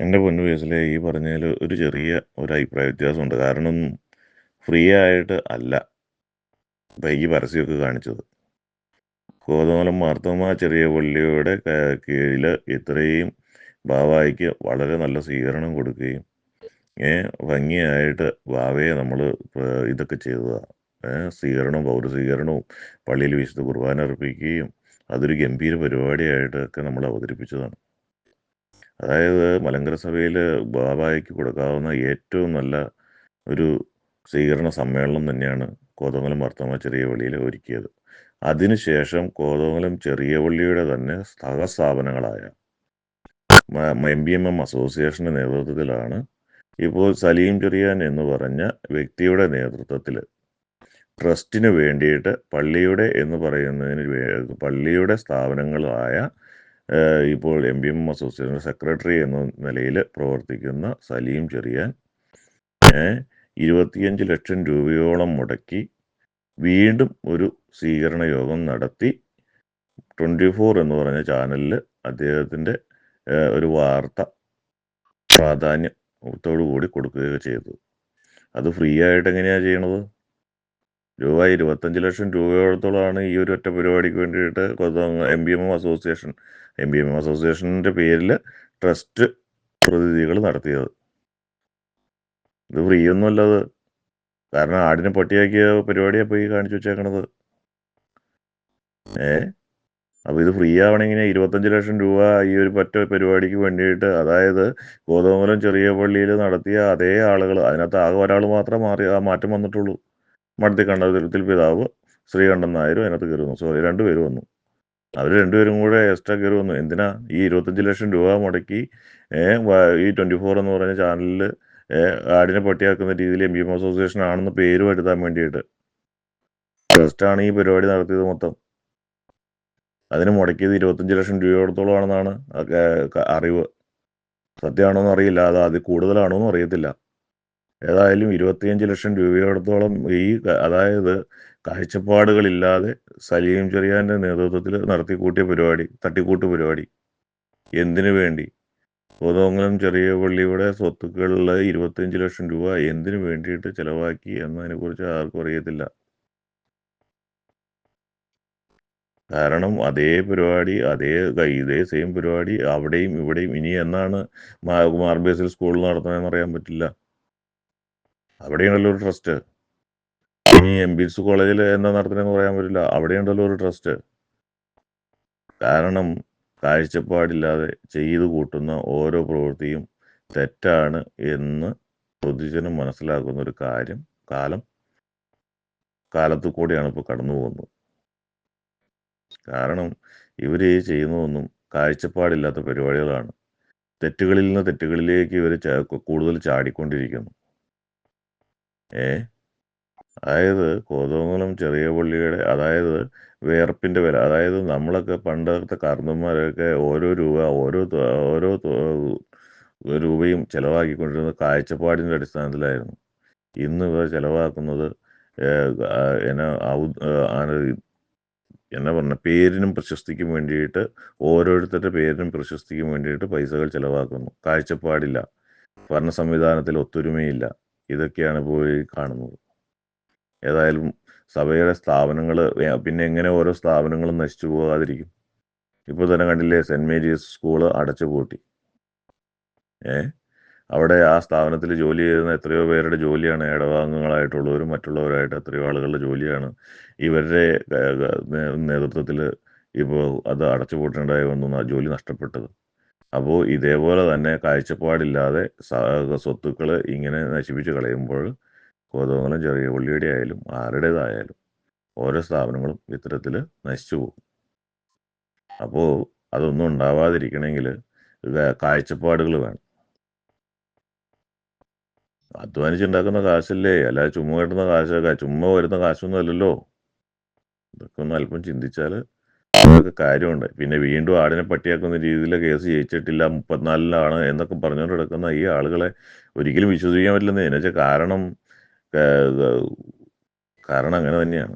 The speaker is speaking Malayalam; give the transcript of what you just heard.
എന്റെ പൊന്നു കേസിലെ ഈ പറഞ്ഞതിൽ ഒരു ചെറിയ ഒരു അഭിപ്രായ വ്യത്യാസമുണ്ട്. കാരണം ഫ്രീ ആയിട്ട് അല്ല ഇപ്പം ഈ പരസ്യമൊക്കെ കാണിച്ചത്. കോതമലം മാർത്തോമ ചെറിയ പള്ളിയുടെ കീഴിൽ ഇത്രയും ബാവായിക്ക് വളരെ നല്ല സ്വീകരണം കൊടുക്കുകയും ഭംഗിയായിട്ട് ബാവയെ നമ്മൾ ഇതൊക്കെ ചെയ്തതാണ് സ്വീകരണവും പൗരസ്വീകരണവും പള്ളിയിൽ വിശുദ്ധ കുർബാന അർപ്പിക്കുകയും അതൊരു ഗംഭീര പരിപാടിയായിട്ടൊക്കെ നമ്മൾ അവതരിപ്പിച്ചതാണ് അതായത് മലങ്കര സഭയിൽ ബാബായ്ക്ക് കൊടുക്കാവുന്ന ഏറ്റവും നല്ല ഒരു സ്വീകരണ സമ്മേളനം തന്നെയാണ് കോതമംഗലം വർത്തമാന ചെറിയ പള്ളിയിൽ ഒരുക്കിയത്. അതിനുശേഷം കോതമംഗലം ചെറിയ പള്ളിയുടെ തന്നെ സഹസ്ഥാപനങ്ങളായ എം ബി എം എം അസോസിയേഷന്റെ നേതൃത്വത്തിലാണ് ഇപ്പോൾ സലീം ചെറിയാൻ എന്ന് പറഞ്ഞ വ്യക്തിയുടെ നേതൃത്വത്തിൽ ട്രസ്റ്റിന് വേണ്ടിയിട്ട് പള്ളിയുടെ എന്ന് പറയുന്നതിന് പള്ളിയുടെ സ്ഥാപനങ്ങളായ ഇപ്പോൾ M B M association secretary എന്ന നിലയിൽ പ്രവർത്തിക്കുന്ന സലീം ചെറിയാൻ ഇരുപത്തിയഞ്ച് ലക്ഷം രൂപയോളം മുടക്കി വീണ്ടും ഒരു സ്വീകരണ യോഗം നടത്തി. ട്വന്റി ഫോർ എന്ന് പറഞ്ഞ ചാനലിൽ അദ്ദേഹത്തിന്റെ ഒരു വാർത്ത പ്രാധാന്യത്തോടു കൂടി കൊടുക്കുകയൊക്കെ ചെയ്തു. അത് ഫ്രീ ആയിട്ട് എങ്ങനെയാണ് ചെയ്യണത്? രൂപ ഇരുപത്തഞ്ച് ലക്ഷം രൂപയോളത്തോളമാണ് ഈ ഒരു ഒറ്റ പരിപാടിക്ക് വേണ്ടിയിട്ട് M B M M association. M B M M അസോസിയേഷന്റെ പേരിൽ ട്രസ്റ്റ് പ്രതിനിധികൾ നടത്തിയത്. ഇത് ഫ്രീ ഒന്നുമല്ലത് കാരണം ആടിനെ പട്ടിയാക്കിയ പരിപാടിയാണ് പോയി കാണിച്ചു വെച്ചേക്കണത്. ഏ? അപ്പോൾ ഇത് ഫ്രീ ആവണമെങ്കിൽ ഇരുപത്തഞ്ച് ലക്ഷം രൂപ ഈ ഒരു പറ്റ പരിപാടിക്ക് വേണ്ടിയിട്ട് അതായത് ഗോതമംഗലം ചെറിയ പള്ളിയിൽ നടത്തിയ അതേ ആളുകൾ അതിനകത്ത് ആകെ ഒരാൾ മാത്രം മാറി ആ മാറ്റം വന്നിട്ടുള്ളൂ. മടത്തി കണ്ടതിൽ പിതാവ് ശ്രീകണ്ഠൻ നായരും അതിനകത്ത് കയറി വന്നു. സോറി രണ്ടുപേരും വന്നു. അവർ രണ്ടുപേരും കൂടെ എക്സ്ട്രാ കയറി വന്നു. എന്തിനാ? ഈ ഇരുപത്തഞ്ച് ലക്ഷം രൂപ മുടക്കി ഈ ട്വന്റി ഫോർ എന്ന് പറഞ്ഞ ചാനലിൽ ആടിനെ പട്ടിയാക്കുന്ന രീതിയിൽ എം ബി എം അസോസിയേഷൻ ആണെന്ന് പേര് വരുത്താൻ വേണ്ടിയിട്ട്. ട്രസ്റ്റാണ് ഈ പരിപാടി നടത്തിയത് മൊത്തം. അതിന് മുടക്കിയത് ഇരുപത്തഞ്ച് ലക്ഷം രൂപയോടത്തോളമാണെന്നാണ് അറിവ്. സത്യമാണോ എന്ന് അറിയില്ല. അത് അത് കൂടുതലാണോ എന്ന് അറിയത്തില്ല. ഏതായാലും ഇരുപത്തിയഞ്ച് ലക്ഷം രൂപയോടത്തോളം ഈ അതായത് കാഴ്ചപ്പാടുകളില്ലാതെ സലീം ചെറിയാന്റെ നേതൃത്വത്തിൽ നടത്തി കൂട്ടിയ പരിപാടി തട്ടിക്കൂട്ട് പരിപാടി. എന്തിനു വേണ്ടി? കോതമംഗലം ചെറിയ പള്ളിയുടെ സ്വത്തുക്കളിൽ ഇരുപത്തിയഞ്ച് ലക്ഷം രൂപ എന്തിനു വേണ്ടിയിട്ട് ചിലവാക്കി എന്നതിനെക്കുറിച്ച് ആർക്കും അറിയത്തില്ല. കാരണം അതേ പരിപാടി അതേ ഇതേ സെയിം പരിപാടി അവിടെയും ഇവിടെയും ഇനി എന്നാണ് മാർബേസിൽ സ്കൂളിൽ നടത്തണമെന്ന് അറിയാൻ പറ്റില്ല. അവിടെയുണ്ടല്ലോ ഒരു ട്രസ്റ്റ് ഇനി എം ബി എസ് കോളേജിൽ എന്താ നടത്തണമെന്ന് പറയാൻ പറ്റില്ല. അവിടെയുണ്ടല്ലോ ഒരു ട്രസ്റ്റ് കാരണം കാഴ്ചപ്പാടില്ലാതെ ചെയ്തു കൂട്ടുന്ന ഓരോ പ്രവൃത്തിയും തെറ്റാണ് എന്ന് പൊതുജനം മനസ്സിലാക്കുന്ന ഒരു കാര്യം കാലം കാലത്തു കൂടിയാണ് ഇപ്പോൾ കടന്നു പോകുന്നത്. കാരണം ഇവർ ചെയ്യുന്നതൊന്നും കാഴ്ചപ്പാടില്ലാത്ത പരിപാടികളാണ്. തെറ്റുകളിൽ നിന്ന് തെറ്റുകളിലേക്ക് ഇവർ കൂടുതൽ ചാടിക്കൊണ്ടിരിക്കുന്നു. ഏ? അതായത് കോതമംഗലം ചെറിയ പള്ളിയുടെ അതായത് വേർപ്പിന്റെ വില അതായത് നമ്മളൊക്കെ പണ്ടത്തെ കാർന്നന്മാരൊക്കെ ഓരോ രൂപ ഓരോ ഓരോ രൂപയും ചിലവാക്കിക്കൊണ്ടിരുന്നത് കാഴ്ചപ്പാടിന്റെ അടിസ്ഥാനത്തിലായിരുന്നു. ഇന്ന് ഇവർ ചിലവാക്കുന്നത് എന്നാ എന്നാ പറഞ്ഞ പേരിനും പ്രശസ്തിക്കും വേണ്ടിയിട്ട് ഓരോരുത്തരുടെ പേരിനും പ്രശസ്തിക്കും വേണ്ടിയിട്ട് പൈസകൾ ചിലവാക്കുന്നു. കാഴ്ചപ്പാടില്ല. ഭരണ സംവിധാനത്തിൽ ഒത്തൊരുമയില്ല. ഇതൊക്കെയാണ് പോയി കാണുന്നത്. ഏതായാലും സഭയുടെ സ്ഥാപനങ്ങൾ പിന്നെ എങ്ങനെ ഓരോ സ്ഥാപനങ്ങളും നശിച്ചു പോകാതിരിക്കും. ഇപ്പോൾ തന്നെ കണ്ടില്ലേ സെന്റ് മേരീസ് സ്കൂൾ അടച്ചു പൂട്ടി. ഏ? അവിടെ ആ സ്ഥാപനത്തിൽ ജോലി ചെയ്യുന്ന എത്രയോ പേരുടെ ജോലിയാണ് ഇടവാംഗങ്ങളായിട്ടുള്ളവരും മറ്റുള്ളവരായിട്ട് എത്രയോ ആളുകളുടെ ജോലിയാണ് ഇവരുടെ നേതൃത്വത്തിൽ ഇപ്പോൾ അത് അടച്ചുപൂട്ടേണ്ടതായി വന്നു ആ ജോലി നഷ്ടപ്പെട്ടത്. അപ്പോൾ ഇതേപോലെ തന്നെ കാഴ്ചപ്പാടില്ലാതെ സ്വത്തുക്കൾ ഇങ്ങനെ നശിപ്പിച്ച് കളയുമ്പോൾ കോതമംഗലം ചെറിയ പള്ളിയുടെ ആയാലും ആരുടേതായാലും ഓരോ സ്ഥാപനങ്ങളും ഇത്തരത്തിൽ നശിച്ചു പോകും. അപ്പോൾ അതൊന്നും ഉണ്ടാവാതിരിക്കണമെങ്കിൽ കാഴ്ചപ്പാടുകൾ വേണം. അധ്വാനിച്ചുണ്ടാക്കുന്ന കാശല്ലേ? അല്ലാതെ ചുമ്മാ കിട്ടുന്ന കാശ് ചുമ്മാ വരുന്ന കാശൊന്നും അല്ലല്ലോ. ഇതൊക്കെ ഒന്ന് അല്പം ചിന്തിച്ചാൽ അതൊക്കെ കാര്യമുണ്ട്. പിന്നെ വീണ്ടും ആടിനെ പട്ടിയാക്കുന്ന രീതിയിൽ കേസ് ജയിച്ചിട്ടില്ല മുപ്പത്തിനാലിലാണ് എന്നൊക്കെ പറഞ്ഞുകൊണ്ട് കിടക്കുന്ന ഈ ആളുകളെ ഒരിക്കലും വിശ്വസിക്കാൻ പറ്റില്ലെന്ന്. എന്നുവെച്ചാൽ കാരണം കാരണം അങ്ങനെ തന്നെയാണ്.